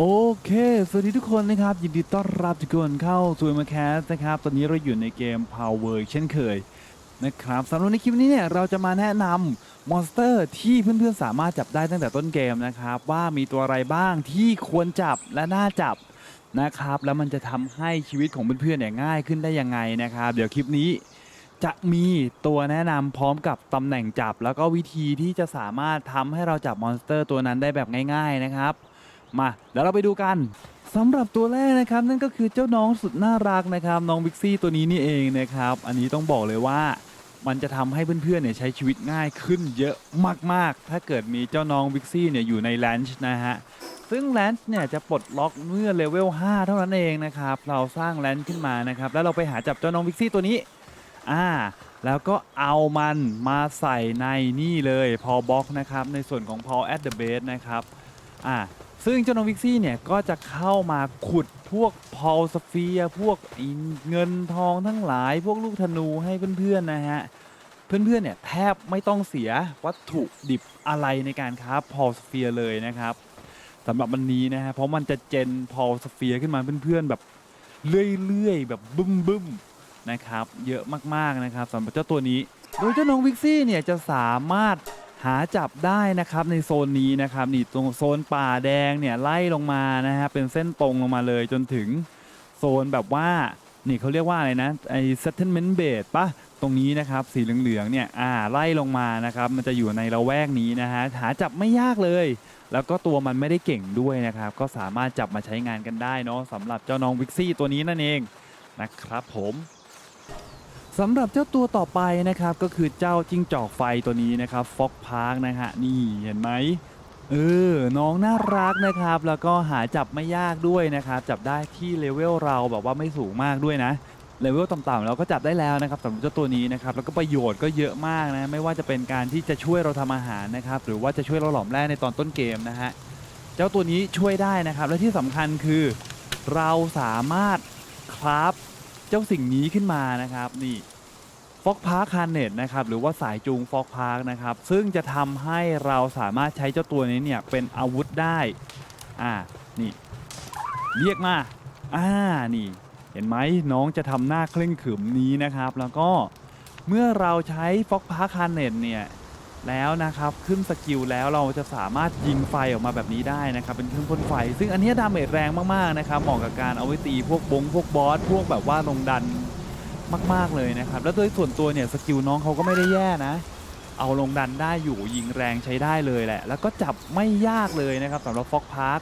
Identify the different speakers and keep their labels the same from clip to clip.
Speaker 1: โอเค สวัสดีทุกคนนะครับ ยินดีต้อนรับทุกคนเข้าสู่มาแคสนะครับ ตอนนี้เราอยู่ในเกม Power เช่นเคยนะครับสำหรับในคลิปนี้เนี่ยเราจะมาแนะนำมอนสเตอร์ที่เพื่อนๆสามารถจับได้ตั้งแต่ต้นเกมนะครับ ว่ามีตัวอะไรบ้างที่ควรจับและน่าจับนะครับ แล้วมันจะทำให้ชีวิตของเพื่อนๆเนี่ยง่ายขึ้นได้ยังไงนะครับ เดี๋ยวคลิปนี้จะมีตัวแนะนำพร้อมกับตำแหน่งจับ แล้วก็วิธีที่จะสามารถทำให้เราจับมอนสเตอร์ตัวนั้นได้แบบง่าย ๆนะครับ มาเดี๋ยวเราไปดูกันสำหรับตัวแรกนะครับ นั่นก็คือเจ้าน้องสุดน่ารักนะครับน้องบิ๊กซี่ตัวนี้นี่เองนะครับ อันนี้ต้องบอกเลยว่ามันจะทำให้เพื่อนๆเนี่ยใช้ชีวิตง่ายขึ้นเยอะมากๆ ถ้าเกิดมีเจ้าน้องบิ๊กซี่เนี่ยอยู่ในแลนช์นะฮะซึ่งแลนช์เนี่ยจะปลดล็อกเมื่อเลเวล5เท่านั้นเองนะครับ เราสร้างแลนช์ขึ้นมานะครับ แล้วเราไปหาจับเจ้าน้องบิ๊กซี่ตัวนี้อ่าแล้วก็เอามันมาใส่ในนี่เลยพอบ็อกนะครับ ในส่วนของ Paul at the base นะครับอ่า ซึ่งเจ้าน้องวิกซี่เนี่ยก็จะเข้ามาขุดพวกพอลสเฟียพวกเงินทองทั้งหลาย พวกลูกธนูให้เพื่อนๆนะฮะ เพื่อนๆเนี่ยแทบไม่ต้องเสียวัตถุดิบอะไรในการค้าพอลสเฟียเลยนะครับสำหรับวันนี้นะฮะเพราะมันจะเจนพอลสเฟียขึ้นมาเพื่อนๆแบบเรื่อยๆแบบบึ้มๆนะครับ เยอะมากๆนะครับสำหรับเจ้าตัวนี้ โดยเจ้าน้องวิกซี่เนี่ยจะสามารถ หาจับได้นะครับในโซนนี้นะครับนี่ตรงโซนป่าแดงเนี่ยไล่ลงมานะฮะเป็นเส้นตรงลงมาเลยจนถึงโซนแบบว่านี่เขาเรียกว่าอะไรนะไอ้ settlement base ปะตรงนี้นะครับสีเหลืองๆเนี่ยอ่าไล่ลงมานะครับมันจะอยู่ในละแวกนี้นะฮะหาจับไม่ยากเลย แล้วก็ตัวมันไม่ได้เก่งด้วยนะครับก็สามารถจับมาใช้งานกันได้เนาะสำหรับเจ้าน้องวิกซี่ตัวนี้นั่นเองนะครับผม สำหรับเจ้าตัวต่อไปนะครับก็คือเจ้าจิ้งจอกไฟตัวนี้นะครับฟ็อกพาร์คนะฮะนี่เห็นไหมเออ น้องน่ารักนะครับ แล้วก็หาจับไม่ยากด้วยนะครับ จับได้ที่เลเวลเราแบบว่าไม่สูงมากด้วยนะ เลเวลต่ำๆเราก็จับได้แล้วนะครับสำหรับเจ้าตัวนี้นะครับ แล้วก็ประโยชน์ก็เยอะมากนะ ไม่ว่าจะเป็นการที่จะช่วยเราทำอาหารนะครับ หรือว่าจะช่วยเราหลอมแร่ในตอนต้นเกมนะฮะ เจ้าตัวนี้ช่วยได้นะครับ และที่สำคัญคือ เราสามารถคราฟ เจ้าสิ่งนี้ขึ้นมานะครับนี่ฟอกพาร์คคาร์เนตนะครับหรือว่าสายจูงฟอกพาร์คนะครับซึ่งจะทำให้เราสามารถใช้เจ้าตัวนี้เนี่ยเป็นอาวุธได้อ่านี่เรียกมาอ่านี่ เห็นไหมน้องจะทำหน้าเคร่งขรึมนี้นะครับ แล้วก็เมื่อเราใช้ฟอกพาร์คคาร์เนตเนี่ย แล้วนะครับ ขึ้นสกิลแล้วเราจะสามารถยิงไฟออกมาแบบนี้ได้นะครับ เป็นเครื่องพ่นไฟ ซึ่งอันนี้ดาเมจแรงมากๆนะครับเหมาะกับการเอาไว้ตีพวกบงพวกบอสพวกแบบว่าลงดันมากๆเลยนะครับ แล้วโดยส่วนตัวเนี่ยสกิลน้องเขาก็ไม่ได้แย่นะ เอาลงดันได้อยู่ยิงแรงใช้ได้เลยแหละ แล้วก็จับไม่ยากเลยนะครับสำหรับฟอกพาร์ค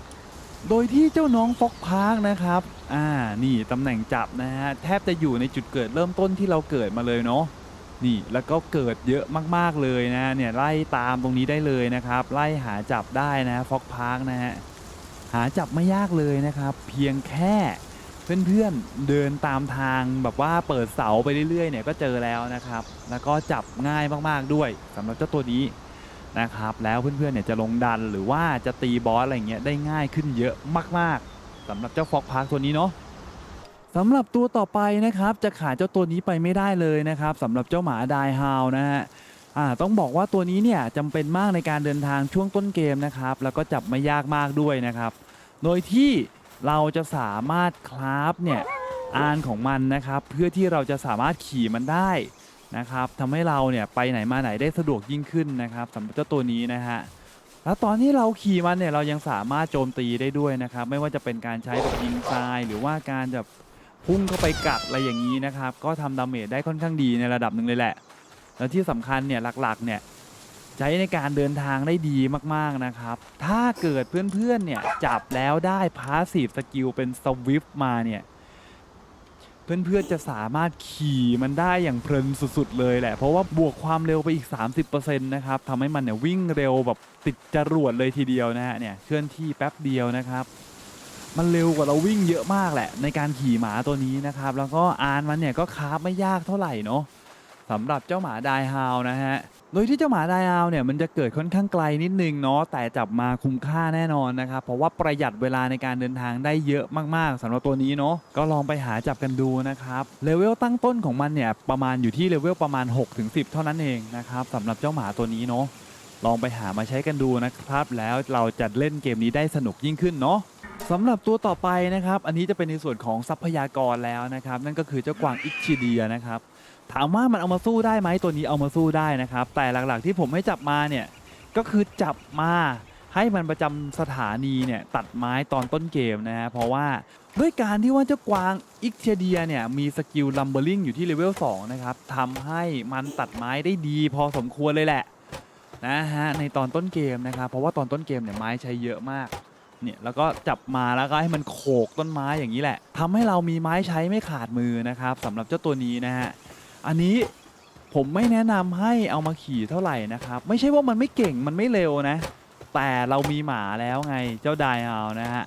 Speaker 1: โดยที่เจ้าน้องฟอกพาร์คนะครับ อ่า นี่ตำแหน่งจับนะฮะ แทบจะอยู่ในจุดเกิดเริ่มต้นที่เราเกิดมาเลยเนาะ นี่แล้วก็เกิดเยอะมากๆเลยนะเนี่ยไล่ตามตรงนี้ได้เลยนะครับ ไล่หาจับได้นะฟอกพาร์คนะฮะหาจับไม่ยากเลยนะครับ เพียงแค่เพื่อนๆเดินตามทางแบบว่าเปิดเสาไปเรื่อยๆเนี่ยก็เจอแล้วนะครับ แล้วก็จับง่ายมากๆด้วยสำหรับเจ้าตัวนี้นะครับ แล้วเพื่อนๆเนี่ยจะลงดันหรือว่าจะตีบอสอะไรเงี้ยได้ง่ายขึ้นเยอะมากๆสำหรับเจ้าฟอกพาร์คตัวนี้เนาะ สำหรับตัวต่อไปนะครับจะขาดเจ้าตัวนี้ไปไม่ได้เลยนะครับสำหรับเจ้าหมาไดฮาวนะฮะอ่าต้องบอกว่าตัวนี้เนี่ยจำเป็นมากในการเดินทางช่วงต้นเกมนะครับ แล้วก็จับไม่ยากมากด้วยนะครับ โดยที่เราจะสามารถคราฟเนี่ยอานของมันนะครับ เพื่อที่เราจะสามารถขี่มันได้นะครับทำให้เราเนี่ยไปไหนมาไหนได้สะดวกยิ่งขึ้นนะครับสำหรับเจ้าตัวนี้นะฮะแล้วตอนที่เราขี่มันเนี่ยเรายังสามารถโจมตีได้ด้วยนะครับ ไม่ว่าจะเป็นการใช้แบบยิงทรายหรือว่าการแบบ พุ่งเข้าไปกัดอะไรอย่างนี้นะครับ ก็ทำดาเมจได้ค่อนข้างดีในระดับหนึ่งเลยแหละ แล้วที่สำคัญเนี่ยหลักๆเนี่ยใช้ในการเดินทางได้ดีมากๆนะครับ ถ้าเกิดเพื่อนๆเนี่ยจับแล้วได้พาสซีฟสกิลเป็นสวิฟมาเนี่ยเพื่อนๆจะสามารถขี่มันได้อย่างเพลินสุดๆเลยแหละ เพราะว่าบวกความเร็วไปอีก 30%นะครับทำให้มันเนี่ยวิ่งเร็วแบบติดจรวดเลยทีเดียวนะฮะเนี่ยเคลื่อนที่แป๊บเดียวนะครับ มันเร็วกว่าเราวิ่งเยอะมากแหละ ในการขี่หมาตัวนี้นะครับ แล้วก็อานมันเนี่ยก็คาบไม่ยากเท่าไหร่เนาะสำหรับเจ้าหมาไดฮาวนะฮะ โดยที่เจ้าหมาไดฮาวเนี่ยมันจะเกิดค่อนข้างไกลนิดนึงเนาะ แต่จับมาคุ้มค่าแน่นอนนะครับ เพราะว่าประหยัดเวลาในการเดินทางได้เยอะมากๆสำหรับตัวนี้เนาะ ก็ลองไปหาจับกันดูนะครับ เลเวลตั้งต้นของมันเนี่ยประมาณอยู่ที่เลเวลประมาณ 6-10 เท่านั้นเองนะครับสำหรับเจ้าหมาตัวนี้เนาะ ลองไปหามาใช้กันดูนะครับ แล้วเราจะเล่นเกมนี้ได้สนุกยิ่งขึ้นเนาะ สำหรับตัวต่อไปนะครับ อันนี้จะเป็นในส่วนของทรัพยากรแล้วนะครับ นั่นก็คือเจ้ากวางอิกชิเดียนะครับ ถามว่ามันเอามาสู้ได้ไหมตัวนี้เอามาสู้ได้นะครับ แต่หลักๆที่ผมให้จับมาเนี่ยก็คือจับมาให้มันประจำสถานีเนี่ยตัดไม้ตอนต้นเกมนะฮะเพราะว่าด้วยการที่ว่าเจ้ากวางอิกเชเดียเนี่ยมีสกิลลัมเบอร์ลิงอยู่ที่เลเวล2นะครับทำให้มันตัดไม้ได้ดีพอสมควรเลยแหละนะฮะในตอนต้นเกมนะครับเพราะว่าตอนต้นเกมเนี่ยไม้ใช้เยอะมาก เนี่ยแล้วก็จับมาแล้วก็ให้มันโขกต้นไม้อย่างนี้แหละทำให้เรามีไม้ใช้ไม่ขาดมือนะครับสำหรับเจ้าตัวนี้นะฮะอันนี้ผมไม่แนะนำให้เอามาขี่เท่าไหร่นะครับ ไม่ใช่ว่ามันไม่เก่งมันไม่เร็วนะ แต่เรามีหมาแล้วไงเจ้าไดอาวนะฮะ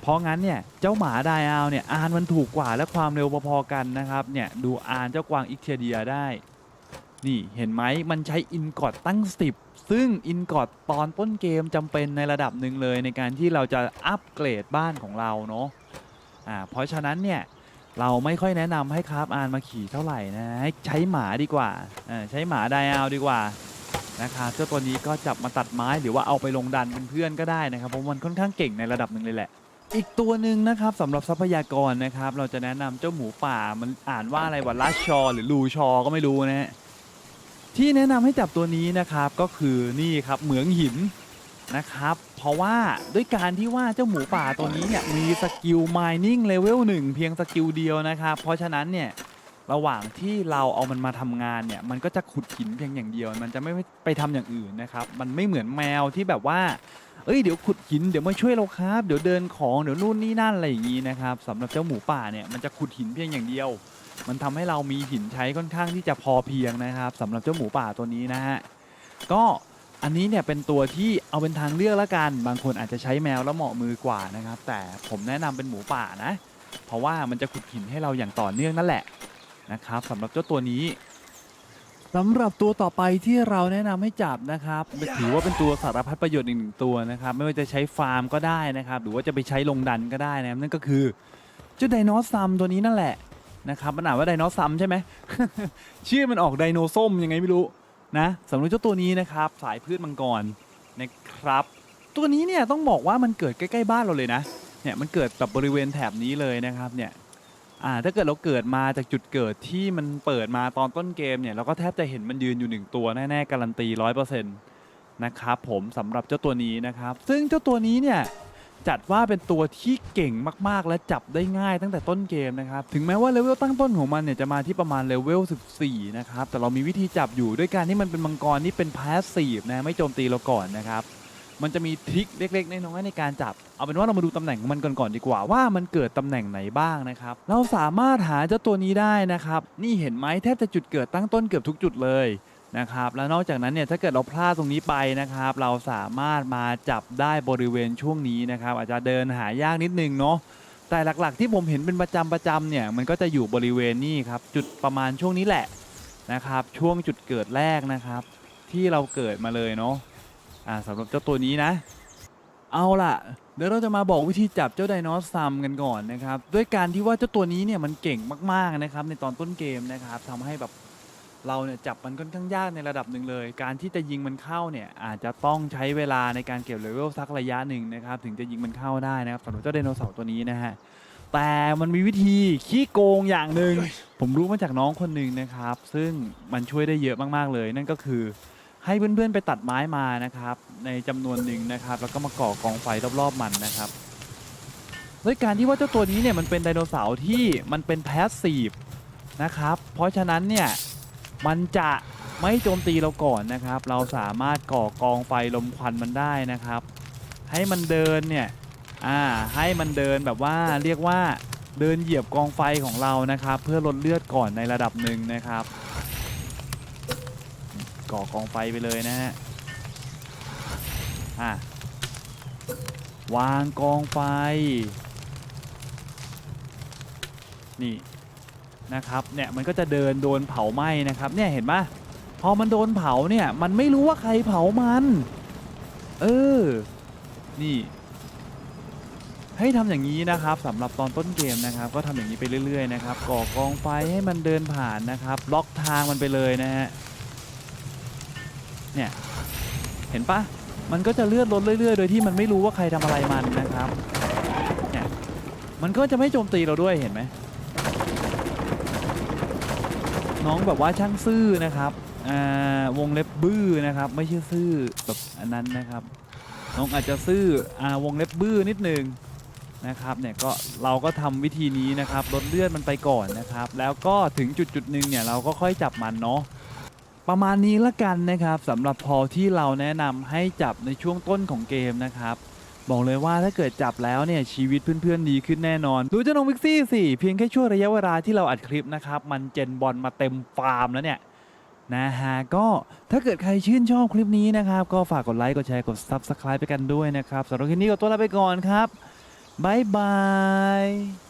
Speaker 1: เพราะงั้นเนี่ยเจ้าหมาไดอาวเนี่ยอานมันถูกกว่าและความเร็วพอๆกันนะครับเนี่ยดูอานเจ้ากวางอิกเทเดียได้ นี่เห็นไหมมันใช้อินกอดตั้ง 10 ซึ่งอินกอดตอนต้นเกมจำเป็นในระดับหนึ่งเลยในการที่เราจะอัปเกรดบ้านของเราเนาะอ่าเพราะฉะนั้นเนี่ยเราไม่ค่อยแนะนำให้คราฟอานมาขี่เท่าไหร่นะให้ใช้หมาดีกว่าอ่าใช้หมาไดอาวดีกว่านะครับเจ้าตัวนี้ก็จับมาตัดไม้หรือว่าเอาไปลงดันเป็นเพื่อนก็ได้นะครับเพราะมันค่อนข้างเก่งในระดับหนึ่งเลยแหละ อีกตัวหนึ่งนะครับสำหรับทรัพยากรนะครับ เราจะแนะนำเจ้าหมูป่ามันอ่านว่าอะไรวะลัชชอ หรือลูชอก็ไม่รู้นะฮะ ที่แนะนำให้จับตัวนี้นะครับก็คือนี่ครับเหมืองหินนะครับ เพราะว่าด้วยการที่ว่าเจ้าหมูป่าตัวนี้เนี่ยมีสกิล mining level 1 เพียงสกิลเดียวนะครับ เพราะฉะนั้นเนี่ยระหว่างที่เราเอามันมาทำงานเนี่ยมันก็จะขุดหินเพียงอย่างเดียว มันจะไม่ไปทำอย่างอื่นนะครับ มันไม่เหมือนแมวที่แบบว่า เอ้ยเดี๋ยวขุดหินเดี๋ยวมาช่วยเราครับ เดี๋ยวเดินของเดี๋ยวนู่นนี่นั่นอะไรอย่างนี้นะครับสำหรับเจ้าหมูป่าเนี่ยมันจะขุดหินเพียงอย่างเดียว มันทำให้เรามีหินใช้ค่อนข้างที่จะพอเพียงนะครับสำหรับเจ้าหมูป่าตัวนี้นะฮะก็อันนี้เนี่ยเป็นตัวที่เอาเป็นทางเลือกละกัน บางคนอาจจะใช้แมวแล้วเหมาะมือกว่านะครับ แต่ผมแนะนำเป็นหมูป่านะ เพราะว่ามันจะขุดหินให้เราอย่างต่อเนื่องนั่นแหละนะครับสำหรับเจ้าตัวนี้สำหรับตัวต่อไปที่เราแนะนำให้จับนะครับถือว่าเป็นตัวสารพัดประโยชน์อีกหนึ่งตัวนะครับ ไม่ว่าจะใช้ฟาร์มก็ได้นะครับ หรือว่าจะไปใช้ลงดันก็ได้นะครับนั่นก็คือเจ้าไดโนซัมตัวนี้นั่นแหละ นะครับมันอ่านว่าไดโนซัมใช่ไหม ชื่อมันออกไดโนส้มยังไงไม่รู้นะสำหรับเจ้าตัวนี้นะครับ สายพืชมังกรนะครับ ตัวนี้เนี่ยต้องบอกว่ามันเกิดใกล้ๆบ้านเราเลยนะเนี่ยมันเกิดแบบบริเวณแถบนี้เลยนะครับเนี่ยอ่าถ้าเกิดเราเกิดมาจากจุดเกิดที่มันเปิดมาตอนต้นเกมเนี่ยเราก็แทบจะเห็นมันยืนอยู่หนึ่งตัวแน่ๆการันตีร้อยเปอร์เซ็นต์นะครับผมสำหรับเจ้าตัวนี้นะครับ ซึ่งเจ้าตัวนี้เนี่ย จัดว่าเป็นตัวที่เก่งมากๆ และจับได้ง่ายตั้งแต่ต้นเกมนะครับ ถึงแม้ว่าเลเวลตั้งต้นของมันเนี่ยจะมาที่ประมาณเลเวล 14 นะครับ แต่เรามีวิธีจับอยู่ด้วยการที่มันเป็นมังกรที่เป็นพาสซีฟนะไม่โจมตีเราก่อนนะครับ มันจะมีทริคเล็กๆ น้อยๆในการจับ เอาเป็นว่าเรามาดูตำแหน่งของมันก่อนๆดีกว่าว่ามันเกิดตำแหน่งไหนบ้างนะครับ เราสามารถหาเจ้าตัวนี้ได้นะครับ นี่เห็นไหมแทบจะจุดเกิดตั้งต้นเกือบทุกจุดเลย นะครับแล้วนอกจากนั้นเนี่ยถ้าเกิดเราพลาดตรงนี้ไปนะครับ เราสามารถมาจับได้บริเวณช่วงนี้นะครับ อาจจะเดินหายากนิดนึงเนาะแต่หลักๆ ที่ผมเห็นเป็นประจำประจำเนี่ยมันก็จะอยู่บริเวณนี้ครับจุดประมาณช่วงนี้แหละนะครับ ช่วงจุดเกิดแรกนะครับ ที่เราเกิดมาเลยเนาะอ่าสำหรับเจ้าตัวนี้นะ เอาล่ะเดี๋ยวเราจะมาบอกวิธีจับเจ้าไดโนซัมกันก่อนนะครับ ด้วยการที่ว่าเจ้าตัวนี้เนี่ยมันเก่งมากๆนะครับ ในตอนต้นเกมนะครับทำให้แบบ เราเนี่ยจับมันค่อนข้างยากในระดับหนึ่งเลย การที่จะยิงมันเข้าเนี่ยอาจจะต้องใช้เวลาในการเก็บเลเวลสักระยะหนึ่งนะครับถึงจะยิงมันเข้าได้นะครับสำหรับเจ้าไดโนเสาร์ตัวนี้นะฮะแต่มันมีวิธีขี้โกงอย่างหนึ่งผมรู้มาจากน้องคนหนึ่งนะครับ ซึ่งมันช่วยได้เยอะมากๆเลย นั่นก็คือให้เพื่อนๆไปตัดไม้มานะครับ ในจำนวนหนึ่งนะครับ แล้วก็มาก่อกองไฟรอบๆมันนะครับด้วยการที่ว่าเจ้าตัวนี้เนี่ยมันเป็นไดโนเสาร์ที่มันเป็นแพสซีฟนะครับ เพราะฉะนั้นเนี่ย มันจะไม่โจมตีเราก่อนนะครับ เราสามารถก่อกองไฟลมควันมันได้นะครับ ให้มันเดินเนี่ยอ่าให้มันเดินแบบว่าเรียกว่าเดินเหยียบกองไฟของเรานะครับ เพื่อลดเลือดก่อนในระดับหนึ่งนะครับ ก่อกองไฟไปเลยนะฮะอะวางกองไฟ นี่ นะครับเนี่ยมันก็จะเดินโดนเผาไหม้นะครับเนี่ยเห็นปะพอมันโดนเผาเนี่ยมันไม่รู้ว่าใครเผามัน เออ นี่ ให้ทำอย่างนี้นะครับสำหรับตอนต้นเกมนะครับ ก็ทำอย่างนี้ไปเรื่อยๆนะครับก่อกองไฟให้มันเดินผ่านนะครับบล็อกทางมันไปเลยนะฮะเนี่ยเห็นปะมันก็จะเลื่อนลดเรื่อยๆ โดยที่มันไม่รู้ว่าใครทำอะไรมันนะครับเนี่ยมันก็จะไม่โจมตีเราด้วยเห็นไหม น้องแบบว่าช่างซื่อนะครับอ่าวงเล็บบื้อนะครับ ไม่ใช่ซื่อแบบอันนั้นนะครับ น้องอาจจะซื่ออ่าวงเล็บบื้อนิดนึงนะครับเนี่ยก็เราก็ทำวิธีนี้นะครับลดเลือดมันไปก่อนนะครับ แล้วก็ถึงจุดจุดหนึ่งเนี่ยเราก็ค่อยจับมันเนาะประมาณนี้ละกันนะครับสำหรับพอที่เราแนะนำให้จับในช่วงต้นของเกมนะครับ บอกเลยว่าถ้าเกิดจับแล้วเนี่ยชีวิตเพื่อนๆดีขึ้นแน่นอน ดูเจ้าน้องวิกซี่สิเพียงแค่ช่วงระยะเวลาที่เราอัดคลิปนะครับ มันเจนบอลมาเต็มฟาร์มแล้วเนี่ยนะฮะก็ถ้าเกิดใครชื่นชอบคลิปนี้นะครับ ก็ฝากกดไลค์กดแชร์กด Subscribe ไปกันด้วยนะครับสำหรับคลิปนี้ก็ตัวลาไปก่อนครับบ๊ายบาย